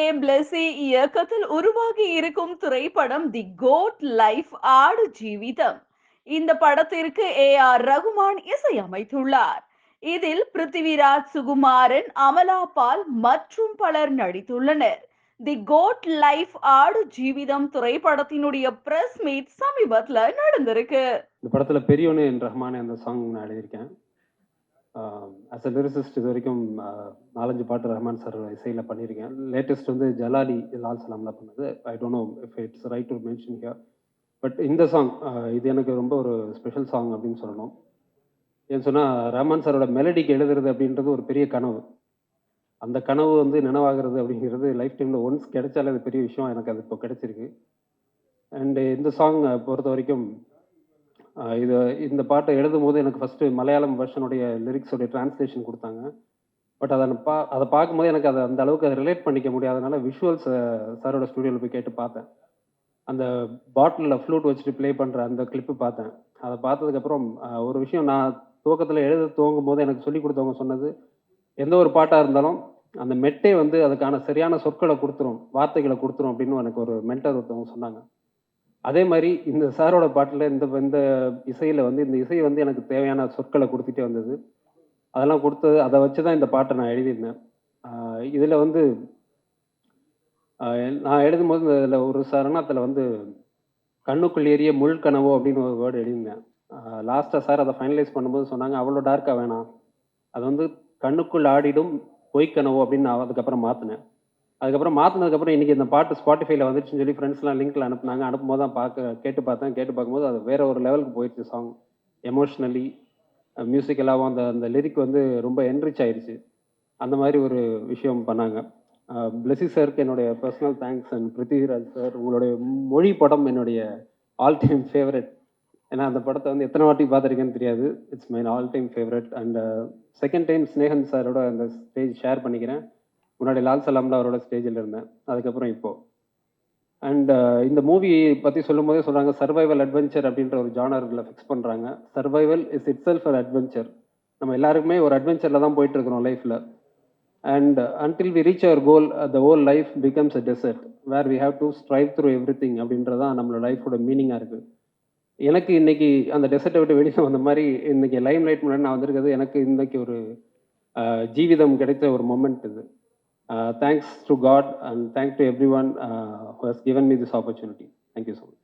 ஏ பிளஸி இயக்கத்தில் உருவாகி இருக்கும் திரைப்படம் தி கோட் லைஃப் ஆடு ஜீவிதம். இந்த படத்திற்கு ஏ ஆர் ரகுமான் இசையமைத்துள்ளார். இதில் பிருத்திவிராஜ் சுகுமாரன் அமலா பால் மற்றும் பலர் நடித்துள்ளனர். தி கோட் லைஃப் ஆடு ஜீவிதம் திரைப்படத்தினுடைய பிரஸ் மீட் சமீபத்துல நடந்திருக்கு. இந்த படத்துல பெரியவனு என் ரஹ்மான் அந்த சாங் நான் எழுதியிருக்கேன். அஸ் அ லிரிசிஸ்ட் இது வரைக்கும் நாலஞ்சு பாட்டு ரஹ்மான் சார் இசையில் பண்ணியிருக்கேன். லேட்டஸ்ட் வந்து ஜலாலி லால் சலாம்ல பண்ணது. I don't know if it's right to mention here but இந்த சாங் இது எனக்கு ரொம்ப ஒரு ஸ்பெஷல் சாங் அப்படின்னு சொல்லணும். ஏன்னு சொன்னால் ரஹ்மான் சாரோட மெலடிக்கு எழுதுறது அப்படின்றது ஒரு பெரிய கனவு. அந்த கனவு வந்து நினைவாகிறது அப்படிங்கிறது லைஃப் டைமில் ஒன்ஸ் கிடைச்சாலே அது பெரிய விஷயம். எனக்கு அது இப்போ கிடைச்சிருக்கு. அண்டு இந்த சாங் பொறுத்த வரைக்கும் இது இந்த பாட்டை எழுதும் போது எனக்கு ஃபஸ்ட்டு மலையாளம் வெர்ஷனுடைய லிரிக்ஸோடைய டிரான்ஸ்லேஷன் கொடுத்தாங்க. பட் அதை நான் பா அதை பார்க்கும்போது எனக்கு அதை அந்த அளவுக்கு அதை ரிலேட் பண்ணிக்க முடியாதனால விஷுவல்ஸ் சாரோட ஸ்டுடியோவில் போய் கேட்டு பார்த்தேன். அந்த பாட்டிலில் ஃப்ளூட் வச்சுட்டு ப்ளே பண்ணுற அந்த கிளிப்பு பார்த்தேன். அதை பார்த்ததுக்கப்புறம் ஒரு விஷயம் நான் துவக்கத்தில் எழுத துவங்கும் போது எனக்கு சொல்லி கொடுத்தவங்க சொன்னது எந்த ஒரு பாட்டாக இருந்தாலும் அந்த மெட்டே வந்து அதுக்கான சரியான சொற்களை கொடுத்துரும் வார்த்தைகளை கொடுத்துரும் அப்படின்னு எனக்கு ஒரு மென்டர் ஒருத்தவங்க சொன்னாங்க. அதே மாதிரி இந்த சாரோட பாட்டில் இந்த இந்த இசையில் வந்து இந்த இசை வந்து எனக்கு தேவையான சொற்களை கொடுத்துட்டே வந்தது. அதெல்லாம் கொடுத்தது அதை வச்சு தான் இந்த பாட்டை நான் எழுதியிருந்தேன். இதில் வந்து நான் எழுதும்போது இதில் ஒரு சரணத்தில் வந்து கண்ணுக்குள் ஏறிய முள் கனவோ அப்படின்னு ஒரு வேர்டு எழுதியிருந்தேன். லாஸ்ட்டாக சார் அதை ஃபைனலைஸ் பண்ணும்போது சொன்னாங்க அவ்வளோ டார்க்காக வேணாம். அது வந்து கண்ணுக்குள் ஆடிடும் பொய்க்கனவோ அப்படின்னு நான் அதுக்கப்புறம் மாற்றினேன் அதுக்கப்புறம் மாற்றினதுக்கப்புறம் இன்றைக்கி இந்த பாட்டு ஸ்பாட்டிஃபைல வந்துச்சுன்னு சொல்லி ஃப்ரெண்ட்ஸ்லாம் லிங்க்கில் அனுப்புனாங்க. அனுப்பும்போது தான் பார்க்க கேட்டு பார்த்தேன். கேட்டு பார்க்கும்போது அது வேற ஒரு லெவலுக்கு போயிடுச்சு சாங் எமோஷ்னலி மியூசிக்கலாகவும் அந்த அந்த லிரிக் வந்து ரொம்ப என்ரிச் ஆயிடுச்சு. அந்த மாதிரி ஒரு விஷயம் பண்ணாங்க. பிளஸி சாருக்கு என்னுடைய personal thanks and Prithviraj sir உங்களுடைய மொழி படம் என்னுடைய ஆல் டைம் ஃபேவரட் ஏன்னா அந்த படத்தை வந்து எத்தனை வாட்டி பார்த்துருக்கேன்னு தெரியாது. It's my all time favourite and second time Snehan சாரோட அந்த ஸ்டேஜ் ஷேர் பண்ணிக்கிறேன். முன்னாடி லால் சலாம்ல அவரோட ஸ்டேஜில் இருந்தேன். அதுக்கப்புறம் இப்போ. அண்ட் uh, இந்த மூவி பற்றி சொல்லும் போதே சொல்கிறாங்க சர்வைவல் அட்வென்ச்சர் அப்படின்ற ஒரு ஜானர்களை ஃபிக்ஸ் பண்ணுறாங்க survival is itself an adventure நம்ம எல்லாருக்குமே ஒரு அட்வென்ச்சரில் தான் போயிட்டு இருக்கிறோம் லைஃப்பில் and until we reach our goal the whole life becomes a desert where we have to strive through everything அப்படின்றது தான் நம்மளோட லைஃபோட மீனிங்காக இருக்குது எனக்கு இன்னைக்கு அந்த டெசர்ட்டை விட்டு வெளியே வந்த மாதிரி இன்னைக்கு லைம் லைட் முன்னாடி நான் வந்திருக்கிறது எனக்கு இன்னைக்கு ஒரு uh, ஜீவிதம் கிடைத்த ஒரு மொமெண்ட் இது. Uh, thanks to God and thank to everyone uh, who has given me this opportunity. Thank you so much.